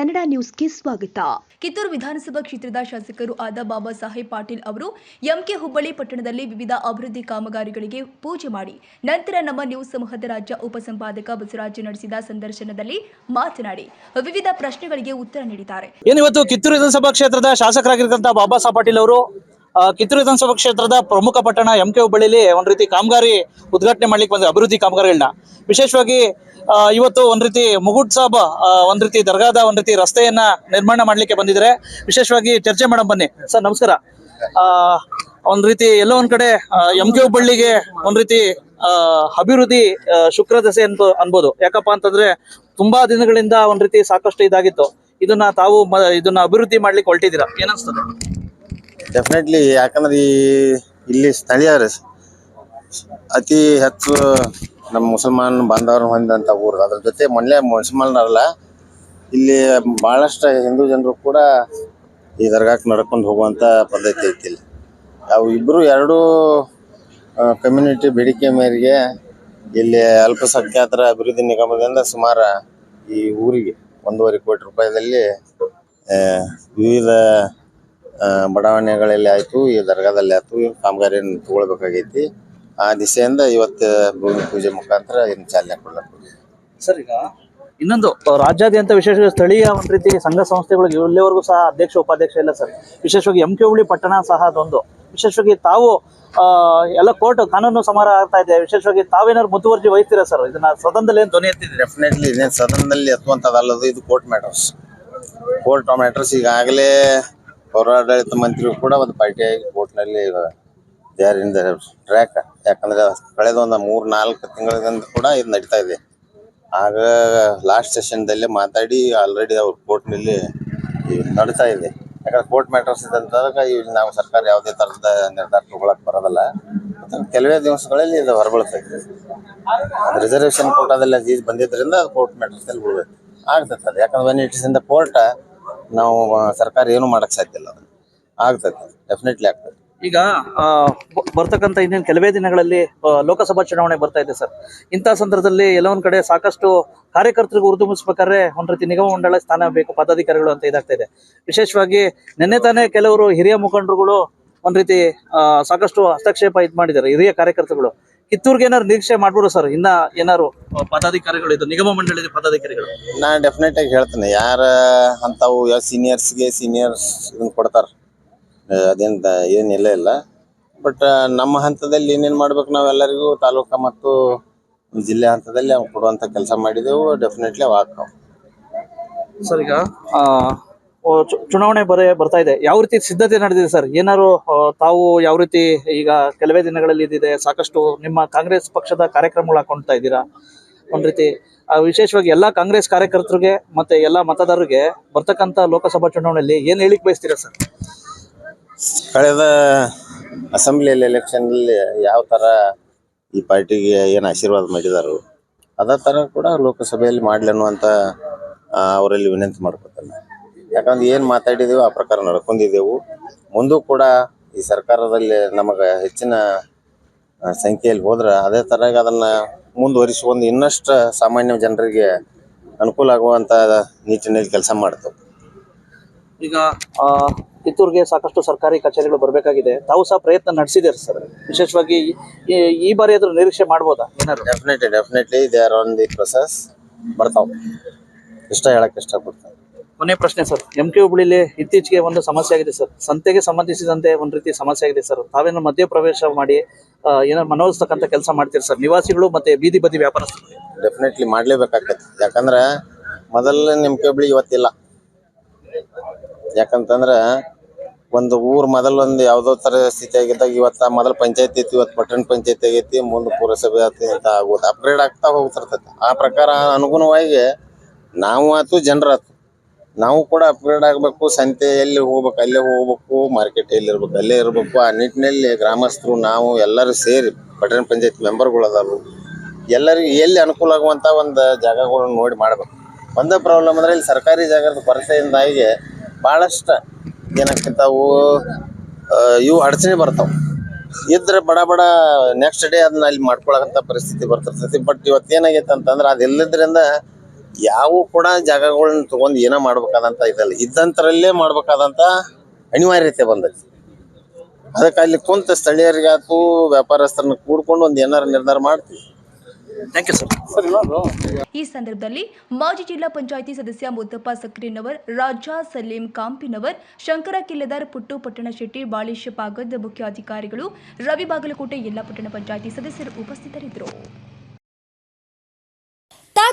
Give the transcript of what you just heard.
ಕನ್ನಡ ನ್ಯೂಸ್ಗೆ ಸ್ವಾಗತ. ಕಿತ್ತೂರು ವಿಧಾನಸಭಾ ಕ್ಷೇತ್ರದ ಶಾಸಕರು ಆದ ಬಾಬಾ ಸಾಹೇಬ್ ಪಾಟೀಲ್ ಅವರು ಎಂಕೆ ಹುಬ್ಬಳ್ಳಿ ಪಟ್ಟಣದಲ್ಲಿ ವಿವಿಧ ಅಭಿವೃದ್ಧಿ ಕಾಮಗಾರಿಗಳಿಗೆ ಪೂಜೆ ಮಾಡಿ ನಂತರ ನಮ್ಮ ನ್ಯೂಸ್ ಸಮೂಹದ ರಾಜ್ಯ ಉಪಸಂಪಾದಕ ಬಸವರಾಜ್ ನಡೆಸಿದ ಸಂದರ್ಶನದಲ್ಲಿ ಮಾತನಾಡಿ ವಿವಿಧ ಪ್ರಶ್ನೆಗಳಿಗೆ ಉತ್ತರ ನೀಡಿದ್ದಾರೆ. ಏನಿವತ್ತು ಕಿತ್ತೂರು ವಿಧಾನಸಭಾ ಕ್ಷೇತ್ರದ ಶಾಸಕರಾಗಿರ್ತಕ್ಕಂಥ ಬಾಬಾ ಸಾಹೇಬ್ ಪಾಟೀಲ್ ಅವರು ಕಿತ್ತೂರು ವಿಧಾನಸಭಾ ಕ್ಷೇತ್ರದ ಪ್ರಮುಖ ಪಟ್ಟಣ ಎಂ ಕೆ ಹುಬ್ಬಳ್ಳಿಲಿ ಒಂದ್ ರೀತಿ ಕಾಮಗಾರಿ ಉದ್ಘಾಟನೆ ಮಾಡ್ಲಿಕ್ಕೆ ಬಂದ ಅಭಿವೃದ್ಧಿ ಕಾಮಗಾರಿಗಳನ್ನ. ವಿಶೇಷವಾಗಿ ಇವತ್ತು ಒಂದ್ ರೀತಿ ಮುಗುಡ್ ಸಾಬ್ ಒಂದ್ ರೀತಿ ದರ್ಗಾದ ಒಂದ್ ರೀತಿ ರಸ್ತೆಯನ್ನ ನಿರ್ಮಾಣ ಮಾಡ್ಲಿಕ್ಕೆ ಬಂದಿದ್ರೆ ವಿಶೇಷವಾಗಿ ಚರ್ಚೆ ಮಾಡಮ್ ಬನ್ನಿ. ಸರ್, ನಮಸ್ಕಾರ. ಒಂದ್ ರೀತಿ ಎಲ್ಲೋ ಒಂದ್ ಕಡೆ ಎಂ ಕೆ ಹುಬ್ಬಳ್ಳಿಗೆ ಒಂದ್ ರೀತಿ ಅಭಿವೃದ್ಧಿ ಶುಕ್ರ ದಸೆ ಅನ್ಬೋ ಅನ್ಬೋದು. ಯಾಕಪ್ಪ ಅಂತಂದ್ರೆ ತುಂಬಾ ದಿನಗಳಿಂದ ಒಂದ್ ರೀತಿ ಸಾಕಷ್ಟು ಇದಾಗಿತ್ತು. ಇದನ್ನ ತಾವು ಇದನ್ನ ಅಭಿವೃದ್ಧಿ ಮಾಡ್ಲಿಕ್ಕೆ ಹೊರಟಿದ್ದೀರಾ? ಏನನ್ಸ್ತದೆ ಡೆಫಿನೆಟ್ಲಿ ಯಾಕಂದ್ರೆ ಈ ಇಲ್ಲಿ ಸ್ಥಳೀಯರು ಅತಿ ಹೆಚ್ಚು ನಮ್ಮ ಮುಸಲ್ಮಾನ್ ಬಾಂಧವರು ಹೊಂದಂತ ಊರು. ಅದ್ರ ಜೊತೆ ಮೊನ್ನೆ ಮುಸಲ್ಮಾನರಲ್ಲ, ಇಲ್ಲಿ ಭಾಳಷ್ಟು ಹಿಂದೂ ಜನರು ಕೂಡ ಈ ದರ್ಗಾಕ್ಕೆ ನಡ್ಕೊಂಡು ಹೋಗುವಂಥ ಪದ್ಧತಿ ಐತಿ ಇಲ್ಲಿ. ಅವು ಇಬ್ಬರು ಎರಡೂ ಕಮ್ಯುನಿಟಿ ಬೇಡಿಕೆ ಮೇರೆಗೆ ಇಲ್ಲಿ ಅಲ್ಪಸಂಖ್ಯಾತರ ಅಭಿವೃದ್ಧಿ ನಿಗಮದಿಂದ ಸುಮಾರು ಈ ಊರಿಗೆ ಒಂದೂವರೆ ಕೋಟಿ ರೂಪಾಯಿದಲ್ಲಿ ವಿವಿಧ ಬಡಾವಣೆಗಳಲ್ಲಿ ಆಯಿತು ಈ ದರ್ಗಾದಲ್ಲಿ ಆಯ್ತು ಕಾಮಗಾರಿಯನ್ನು ತಗೊಳ್ಬೇಕಾಗೈತಿ. ಆ ದಿಸೆಯಿಂದ ಇವತ್ತು ಭೂಮಿ ಪೂಜೆ ಮುಖಾಂತರ ಇದನ್ನ ಚಾಲನೆ ಕೊಡ್ಲಕ್ಕೆ ಸರ್ ಈಗ ಇನ್ನೊಂದು ರಾಜ್ಯಾದ್ಯಂತ ವಿಶೇಷವಾಗಿ ಸ್ಥಳೀಯ ಒಂದು ರೀತಿ ಸಂಘ ಸಂಸ್ಥೆಗಳಿಗೆ ಇಲ್ಲಿವರೆಗೂ ಸಹ ಅಧ್ಯಕ್ಷ ಉಪಾಧ್ಯಕ್ಷ ಇಲ್ಲ ಸರ್. ವಿಶೇಷವಾಗಿ ಎಂ ಕೆ ಹುಳಿ ಪಟ್ಟಣ ಸಹ ಅದೊಂದು. ವಿಶೇಷವಾಗಿ ತಾವು ಎಲ್ಲ ಕೋರ್ಟ್ ಕಾನೂನು ಸಮಾರ ಆಗ್ತಾ ಇದೆ. ವಿಶೇಷವಾಗಿ ತಾವೇನಾದ್ರು ಮುತುವರ್ಜಿ ವಹಿಸ್ತೀರಾ ಸರ್? ಇದನ್ನ ಸದನದಲ್ಲಿ ಏನ್ ಧ್ವನಿ ಎತ್ತಿದ್ರೆ ಡೆಫಿನೆಟ್ಲಿ ಇದೇನು ಸದನದಲ್ಲಿ ಎತ್ತುವಂಥದ್ದಲ್ಲದು ಇದು ಕೋರ್ಟ್ ಮ್ಯಾಟರ್ಸ್. ಕೋರ್ಟ್ ಮ್ಯಾಟರ್ಸ್ ಈಗಾಗಲೇ ಪೌರಾಡಳಿತ ಮಂತ್ರಿಗಳು ಕೂಡ ಒಂದು ಪಾರ್ಟಿಯಾಗಿ ಕೋರ್ಟ್ನಲ್ಲಿ ದೇ ಟ್ರ್ಯಾಕ್ ಯಾಕಂದ್ರೆ ಕಳೆದ ಒಂದು ಮೂರು, ನಾಲ್ಕು ತಿಂಗಳಿಂದ ಕೂಡ ಇದು ನಡೀತಾ ಇದೆ. ಆಗ ಲಾಸ್ಟ್ ಸೆಷನ್ದಲ್ಲೇ ಮಾತಾಡಿ ಆಲ್ರೆಡಿ ಅವ್ರು ಕೋರ್ಟ್ನಲ್ಲಿ ನಡೀತಾ ಇದೆ. ಯಾಕಂದ್ರೆ ಕೋರ್ಟ್ ಮ್ಯಾಟರ್ಸ್ ಇದ್ದಂತಾಗ ಈಗ ನಾವು ಸರ್ಕಾರ ಯಾವುದೇ ಥರದ ನಿರ್ಧಾರ ತಗೊಳಕ್ ಬರೋದಿಲ್ಲ. ಕೆಲವೇ ದಿವಸಗಳಲ್ಲಿ ಇದು ಹೊರಬೀಳ್ತೈತೆ. ಅದು ರಿಸರ್ವೇಷನ್ ಕೋಟಾದಲ್ಲಿ ಅಜೀಜ್ ಬಂದಿದ್ದರಿಂದ ಅದು ಕೋರ್ಟ್ ಮ್ಯಾಟರ್ಸಲ್ಲಿ ಉಳ್ಬೇಕು ಆಗ್ತದೆ ಅದು. ಯಾಕಂದ್ರೆ ವೆನ್ ಇಟ್ ಇಸ್ ಇನ್ ನಾವು ಸರ್ಕಾರ ಏನು ಮಾಡಕ್ ಸಾಧ್ಯ ಇಲ್ಲ. ಆಗ್ತದೆ ಡೆಫಿನೆಟ್ಲಿ ಆಗ್ತದೆ. ಈಗ ಆ, ಬ- ಬರ್ತಕ್ಕಂಥ ಇನ್ನೇನು ಕೆಲವೇ ದಿನಗಳಲ್ಲಿ ಲೋಕಸಭಾ ಚುನಾವಣೆ ಬರ್ತಾ ಇದೆ ಸರ್. ಇಂಥ ಸಂದರ್ಭದಲ್ಲಿ ಎಲ್ಲ ಒಂದ್ ಕಡೆ ಸಾಕಷ್ಟು ಕಾರ್ಯಕರ್ತರಿಗೆ ಉರಿದುಂಬಿಸ್ಬೇಕಾದ್ರೆ ಒಂದ್ ರೀತಿ ನಿಗಮ ಮಂಡಳ ಸ್ಥಾನ ಬೇಕು ಪದಾಧಿಕಾರಿಗಳು ಅಂತ ಇದಾಗ್ತಾ ಇದೆ. ವಿಶೇಷವಾಗಿ ನಿನ್ನೆ ತಾನೇ ಕೆಲವರು ಹಿರಿಯ ಮುಖಂಡರುಗಳು ಒಂದ್ ರೀತಿ ಸಾಕಷ್ಟು ಹಸ್ತಕ್ಷೇಪ ಇದ್ ಮಾಡಿದ್ದಾರೆ ಹಿರಿಯ ಕಾರ್ಯಕರ್ತರುಗಳು. ಕಿತ್ತೂರ್ಗೆ ಏನಾರು ನಿರೀಕ್ಷೆ ಮಾಡ್ಬೋದು ಸರ್? ಇನ್ನ ಏನಾರು ಪದಾಧಿಕಾರಿಗಳು ಇದು ನಿಗಮ ಮಂಡಳಿದ ಪದಾಧಿಕಾರಿಗಳು? ನಾ ಡೆಫಿನೆಟ್ ಆಗಿ ಹೇಳ್ತೇನೆ ಯಾರ ಅಂತಾವು ಯಾವ ಸೀನಿಯರ್ಸ್ಗೆ ಸೀನಿಯರ್ಸ್ ಇದನ್ನ ಕೊಡ್ತಾರ? ಅದೇನ್ ಏನಿಲ್ಲ ಇಲ್ಲ ಬಟ್ ನಮ್ಮ ಹಂತದಲ್ಲಿ ಏನೇನ್ ಮಾಡ್ಬೇಕು ನಾವೆಲ್ಲರಿಗೂ ತಾಲೂಕಾ ಮತ್ತು ಜಿಲ್ಲೆ ಹಂತದಲ್ಲಿ ನಾವು ಕೊಡುವಂತ ಕೆಲಸ ಮಾಡಿದೆವು ಡೆಫಿನೆಟ್ಲಿ ಅವ ಸರಿ ಈಗ ಚುನಾವಣೆ ಬರ ಬರ್ತಾ ಇದೆ. ಯಾವ ರೀತಿ ಸಿದ್ಧತೆ ನಡೆದಿದೆ ಸರ್? ಏನಾರು ತಾವು ಯಾವ ರೀತಿ ಈಗ ಕೆಲವೇ ದಿನಗಳಲ್ಲಿ ಇದಿದೆ ಸಾಕಷ್ಟು ನಿಮ್ಮ ಕಾಂಗ್ರೆಸ್ ಪಕ್ಷದ ಕಾರ್ಯಕ್ರಮಗಳು ಹಾಕೊಳ್ತಾ ಇದ್ದೀರಾ? ಒಂದ್ ರೀತಿ ವಿಶೇಷವಾಗಿ ಎಲ್ಲಾ ಕಾಂಗ್ರೆಸ್ ಕಾರ್ಯಕರ್ತರಿಗೆ ಮತ್ತೆ ಎಲ್ಲಾ ಮತದಾರರಿಗೆ ಬರ್ತಕ್ಕಂತ ಲೋಕಸಭಾ ಚುನಾವಣೆಯಲ್ಲಿ ಏನ್ ಹೇಳಿಕ್ ಬಯಸ್ತೀರಾ ಸರ್? ಕಳೆದ ಅಸೆಂಬ್ಲಿಯಲ್ಲಿ ಎಲೆಕ್ಷನ್ನಲ್ಲಿ ಯಾವ ತರ ಈ ಪಾರ್ಟಿಗೆ ಏನು ಆಶೀರ್ವಾದ ಮಾಡಿದಾರೋ ಅದೇ ತರ ಕೂಡ ಲೋಕಸಭೆಯಲ್ಲಿ ಮಾಡ್ಲಿ ಆ, ಅವರಲ್ಲಿ ವಿನಂತಿ ಮಾಡ್ಕೊತಾನೆ. ಯಾಕಂದ್ರೆ ಏನು ಮಾತಾಡಿದೆವು ಆ ಪ್ರಕಾರ ನಡ್ಕೊಂಡಿದ್ದೆವು. ಮುಂದೂ ಕೂಡ ಈ ಸರ್ಕಾರದಲ್ಲಿ ನಮಗೆ ಹೆಚ್ಚಿನ ಸಂಖ್ಯೆಯಲ್ಲಿ ಹೋದ್ರೆ ಅದೇ ಥರ ಅದನ್ನು ಮುಂದುವರಿಸಿಕೊಂಡು ಇನ್ನಷ್ಟು ಸಾಮಾನ್ಯ ಜನರಿಗೆ ಅನುಕೂಲ ಆಗುವಂಥ ನಿಟ್ಟಿನಲ್ಲಿ ಕೆಲಸ ಮಾಡ್ತೇವೆ. ಈಗ ಕಿತ್ತೂರಿಗೆ ಸಾಕಷ್ಟು ಸರ್ಕಾರಿ ಕಚೇರಿಗಳು ಬರಬೇಕಾಗಿದೆ. ತಾವು ಸಹ ಪ್ರಯತ್ನ ನಡೆಸಿದ್ದೀರಿ ಸರ್? ವಿಶೇಷವಾಗಿ ಈ- ಬಾರಿ ಆದ್ರೂ ನಿರೀಕ್ಷೆ ಮಾಡ್ಬೋದಾ? Definitely definitely they are on the process ಬರ್ತಾವೆ. ಇಷ್ಟ ಹೇಳಕ್ಕೆ ಇಷ್ಟಪಡ್ತಾರೆ ಕೊನೆ ಪ್ರಶ್ನೆ ಸರ್. ಎಂ ಕೆ ಹುಬ್ಳಿಲಿ ಇತ್ತೀಚೆಗೆ ಒಂದು ಸಮಸ್ಯೆ ಆಗಿದೆ ಸರ್. ಸಂತೆಗೆ ಸಂಬಂಧಿಸಿದಂತೆ ಒಂದು ರೀತಿ ಸಮಸ್ಯೆ ಆಗಿದೆ ಸರ್. ತಾವೇನೋ ಮಧ್ಯ ಪ್ರವೇಶ ಮಾಡಿ ಏನೋ ಮನವೊಲಿಸ್ತಕ್ಕಂಥ ಕೆಲಸ ಮಾಡ್ತೀರಿ ಸರ್? ನಿವಾಸಿಗಳು ಮತ್ತೆ ಬೀದಿ ಬದಿ ವ್ಯಾಪಾರಸ್ಥರು? ಡೆಫಿನೆಟ್ಲಿ ಮಾಡ್ಲೇಬೇಕಾಗತ್ತೆ ಯಾಕಂದ್ರೆ ಮೊದಲ ಕೆ ಹುಬ್ಳಿ ಇವತ್ತಿಲ್ಲ. ಯಾಕಂತಂದ್ರೆ ಒಂದು ಊರು ಮೊದಲೊಂದು ಯಾವುದೋ ಥರ ಸ್ಥಿತಿ ಆಗಿದ್ದಾಗ ಇವತ್ತು ಮೊದಲ ಪಂಚಾಯತ್ ಐತಿ ಇವತ್ತು ಪಟ್ಟಣ ಪಂಚಾಯತ್ ಆಗೈತಿ, ಮುಂದೆ ಪುರಸಭೆ ಆತಿ ಅಂತ ಆಗೋದು ಅಪ್ಗ್ರೇಡ್ ಆಗ್ತಾ ಹೋಗ್ತಿರ್ತೈತಿ. ಆ ಪ್ರಕಾರ ಅನುಗುಣವಾಗಿ ನಾವು ಆತು ಜನರಾತು ನಾವು ಕೂಡ ಅಪ್ಗ್ರೇಡ್ ಆಗಬೇಕು, ಸಂತೆ ಎಲ್ಲಿ ಹೋಗ್ಬೇಕು, ಅಲ್ಲೇ ಹೋಗ್ಬೇಕು ಮಾರ್ಕೆಟ್ ಎಲ್ಲಿ ಇರ್ಬೇಕು, ಅಲ್ಲೇ ಇರಬೇಕು. ಆ ನಿಟ್ಟಿನಲ್ಲಿ ಗ್ರಾಮಸ್ಥರು, ನಾವು ಎಲ್ಲರೂ ಸೇರಿ ಪಟ್ಟಣ ಪಂಚಾಯತ್ ಮೆಂಬರ್ಗಳು ಅದಾರು. ಎಲ್ಲರಿಗೂ ಎಲ್ಲಿ ಅನುಕೂಲ ಆಗುವಂಥ ಒಂದು ಜಾಗಗಳನ್ನು ನೋಡಿ ಮಾಡ್ಬೇಕು. ಒಂದೇ ಪ್ರಾಬ್ಲಮ್ ಅಂದ್ರೆ ಇಲ್ಲಿ ಸರ್ಕಾರಿ ಜಾಗದ ಕೊರತೆಯಿಂದಾಗಿ ಭಾಳಷ್ಟು ಏನಾಗ್ತಿರ್ತಾವು ಇವು ಅಡಚಣೆ ಬರ್ತಾವೆ. ಇದ್ರೆ ಬಡ ಬಡ ನೆಕ್ಸ್ಟ್ ಡೇ ಅದನ್ನ ಅಲ್ಲಿ ಮಾಡ್ಕೊಳಕಂತ ಪರಿಸ್ಥಿತಿ ಬರ್ತಿರ್ತೈತಿ. ಬಟ್ ಇವತ್ತು ಏನಾಗೈತೆ ಅಂತಂದ್ರೆ ಅದು ಇಲ್ಲದ್ರಿಂದ ಯಾವ ಕೂಡ ಜಾಗಗಳನ್ನ ತಗೊಂಡು ಏನೋ ಮಾಡ್ಬೇಕಾದಂತ ಇದಲ್ಲ ಇದ್ದಂತರಲ್ಲೇ ಮಾಡ್ಬೇಕಾದಂತ ಅನಿವಾರ್ಯತೆ ಬಂದೈತಿ. ಅದಕ್ಕೆ ಅಲ್ಲಿ ಕುಂತ ಸ್ಥಳೀಯರಿಗಾತು ವ್ಯಾಪಾರಸ್ಥರನ್ನ ಕೂಡ್ಕೊಂಡು ಒಂದು ಏನಾರ ನಿರ್ಧಾರ ಮಾಡ್ತೀವಿ. ಥ್ಯಾಂಕ್ ಯು ಸರ್ ಸರ್ ಇನ್ನೊಂದು ಈ ಸಂದರ್ಭದಲ್ಲಿ ಮಾಜಿ ಜಿಲ್ಲಾ ಪಂಚಾಯಿತಿ ಸದಸ್ಯ ಮುದ್ದಪ್ಪ ಸಕ್ರಿನವರ್ ರಾಜಾ ಸಲೀಂ ಕಾಂಪಿನವರ್ ಶಂಕರ ಕಿಲ್ಲದಾರ್ ಪುಟ್ಟು ಪಟ್ಟಣ ಶೆಟ್ಟಿ ಬಾಳೇಶ್ ಪಾಗದ್ ಮುಖ್ಯಾಧಿಕಾರಿಗಳು ರವಿ ಬಾಗಲಕೋಟೆ ಎಲ್ಲ ಪಟ್ಟಣ ಪಂಚಾಯಿತಿ ಸದಸ್ಯರು ಉಪಸ್ಥಿತರಿದ್ದರು.